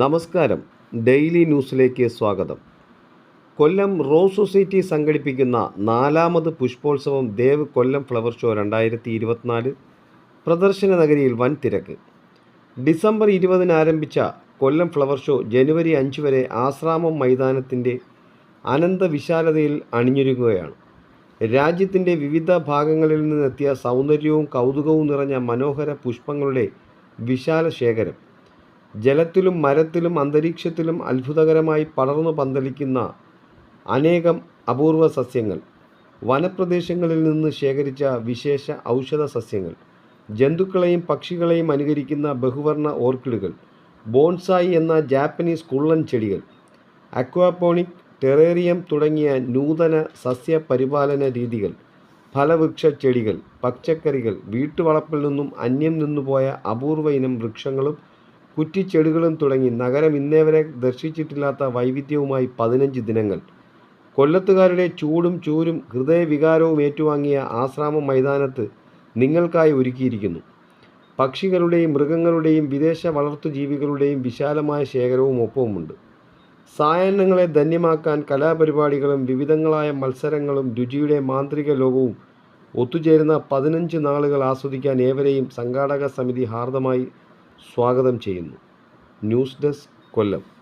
നമസ്കാരം. ഡെയിലി ന്യൂസിലേക്ക് സ്വാഗതം. കൊല്ലം റോസ് സൊസൈറ്റി സംഘടിപ്പിക്കുന്ന നാലാമത് പുഷ്പോത്സവം ദേവ് കൊല്ലം ഫ്ലവർ ഷോ രണ്ടായിരത്തി ഇരുപത്തിനാല് പ്രദർശന നഗരിയിൽ വൻ തിരക്ക്. ഡിസംബർ ഇരുപതിന് ആരംഭിച്ച കൊല്ലം ഫ്ലവർ ഷോ ജനുവരി അഞ്ച് വരെ ആശ്രാമം മൈതാനത്തിന്റെ അനന്ത വിശാലതയിൽ അണിഞ്ഞൊരുങ്ങുകയാണ്. രാജ്യത്തിന്റെ വിവിധ ഭാഗങ്ങളിൽ നിന്നെത്തിയ സൗന്ദര്യവും കൗതുകവും നിറഞ്ഞ മനോഹര പുഷ്പങ്ങളുടെ വിശാല ശേഖരം. ജലത്തിലും മരത്തിലും അന്തരീക്ഷത്തിലും അത്ഭുതകരമായി പടർന്നു പന്തലിക്കുന്ന അനേകം അപൂർവ സസ്യങ്ങൾ. വനപ്രദേശങ്ങളിൽ നിന്ന് ശേഖരിച്ച വിശേഷ ഔഷധ സസ്യങ്ങൾ. ജന്തുക്കളെയും പക്ഷികളെയും അനുകരിക്കുന്ന ബഹുവർണ ഓർക്കിഡുകൾ. ബോൺസായി എന്ന ജാപ്പനീസ് കുള്ളൻ ചെടികൾ. അക്വാപോണിക് ടെറേറിയം തുടങ്ങിയ നൂതന സസ്യ പരിപാലന രീതികൾ. ഫലവൃക്ഷ ചെടികൾ പച്ചക്കറികൾ വീട്ടുവളപ്പിൽ നിന്നും അന്യം നിന്നുപോയ അപൂർവ ഇനം വൃക്ഷങ്ങളും കുറ്റിച്ചെടികളും തുടങ്ങി നഗരം ഇന്നേവരെ ദർശിച്ചിട്ടില്ലാത്ത വൈവിധ്യവുമായി പതിനഞ്ച് ദിനങ്ങൾ. കൊല്ലത്തുകാരുടെ ചൂടും ചൂരും ഹൃദയവികാരവും ഏറ്റുവാങ്ങിയ ആശ്രാമ മൈതാനത്ത് നിങ്ങൾക്കായി ഒരുക്കിയിരിക്കുന്നു. പക്ഷികളുടെയും മൃഗങ്ങളുടെയും വിദേശ വളർത്തുജീവികളുടെയും വിശാലമായ ശേഖരവും ഒപ്പവുമുണ്ട്. സായാഹ്നങ്ങളെ ധന്യമാക്കാൻ കലാപരിപാടികളും വിവിധങ്ങളായ മത്സരങ്ങളും രുചിയുടെ മാന്ത്രിക ലോകവും ഒത്തുചേരുന്ന പതിനഞ്ച് നാളുകൾ ആസ്വദിക്കാൻ ഏവരെയും സംഘാടക സമിതി ഹാർദമായി സ്വാഗതം ചെയ്യുന്നു. News desk Kollam.